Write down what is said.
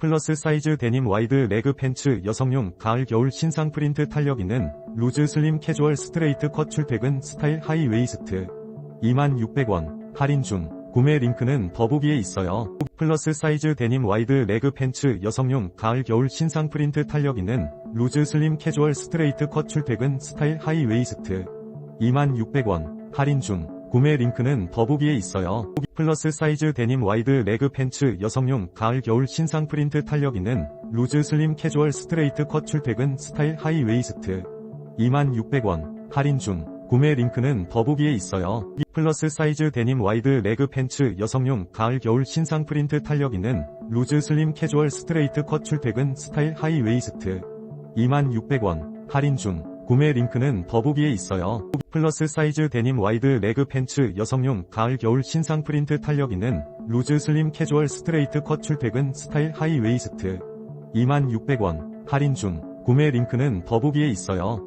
플러스 사이즈 데님 와이드 레그 팬츠 여성용 가을 겨울 신상 프린트 탄력 있는 루즈 슬림 캐주얼 스트레이트 컷 출퇴근 스타일 하이 웨이스트. 2600원. 할인 중. 구매 링크는 더보기에 있어요. 플러스 사이즈 데님 와이드 레그 팬츠 여성용 가을 겨울 신상 프린트 탄력 있는 루즈 슬림 캐주얼 스트레이트 컷 출퇴근 스타일 하이 웨이스트. 2600원. 할인 중 구매 링크는 더보기에 있어요. 플러스 사이즈 데님 와이드 레그 팬츠 여성용 가을 겨울 신상 프린트 탄력 있는 루즈 슬림 캐주얼 스트레이트 컷 출퇴근 스타일 하이 웨이스트 2600원 할인 중 구매 링크는 더보기에 있어요. 플러스 사이즈 데님 와이드 레그 팬츠 여성용 가을 겨울 신상 프린트 탄력 있는 루즈 슬림 캐주얼 스트레이트 컷 출퇴근 스타일 하이 웨이스트 2600원 할인 중 구매 링크는 더보기에 있어요. 플러스 사이즈 데님 와이드 레그 팬츠 여성용 가을 겨울 신상 프린트 탄력 있는 루즈 슬림 캐주얼 스트레이트 컷 출퇴근 스타일 하이 웨이스트 2600원 할인 중 구매 링크는 더보기에 있어요.